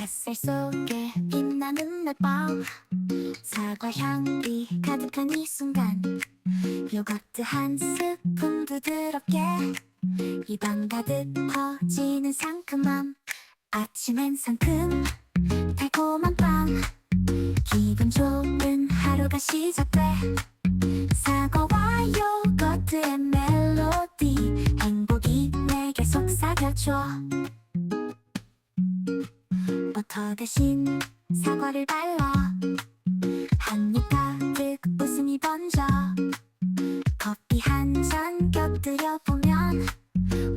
햇살 속에 빛나는 날밤 사과 향이 가득한 이 순간 요거트 한 스푼 부드럽게 입안 가득 퍼지는 상큼함. 아침엔 상큼 달콤한 빵. 기분 좋은 하루가 시작돼. 사과와 요거트의 속삭여줘 버터 대신 사과를 발라. 한입 가득 웃음이 번져. 커피 한 잔 곁들여 보면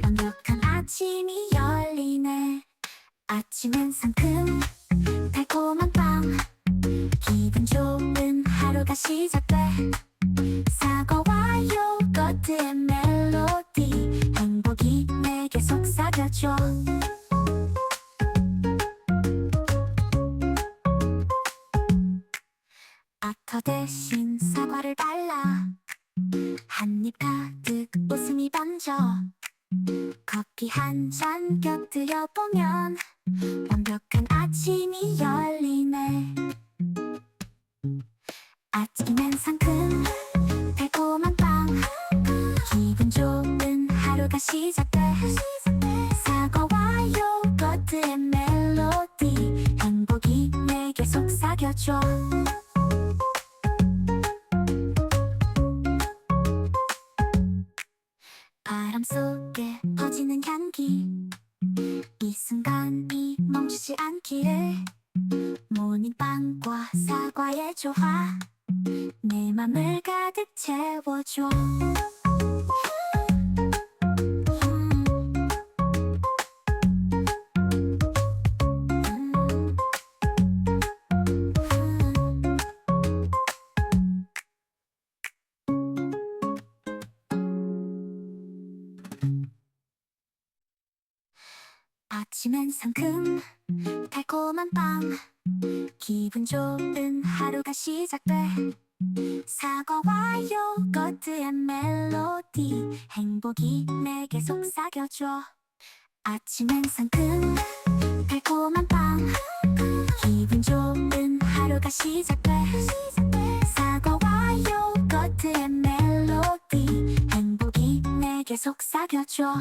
완벽한 아침이 열리네. 아침엔 상큼 달콤한 빵 기분 좋은 하루가 시작돼. 사과와 요거트의 멜로디 행복이 내게 속삭 여줘 아터 대신 사과를 발라. 한입 가득 웃음이 번져. 커피 한 잔 곁들여 보면 완벽한 아침이 열리네. 아침엔 상큼 달콤한 빵. 기분 좋은 하루가 시작 속삭여줘 바람 속에 퍼지는 향기. 이 순간이 멈추지 않기를. 모닝빵과 사과의 조화. 내 맘을 가득 채워줘 아침엔 상큼. 달콤한 빵 기분 좋은 하루가 시작돼. 사과와 요거트의 멜로디. 행복이 내게 속삭여줘. 아침엔 상큼. 달콤한 빵 기분 좋은 하루가 시작돼. 사과와 요거트의 멜로디. 행복이 내게 속삭여줘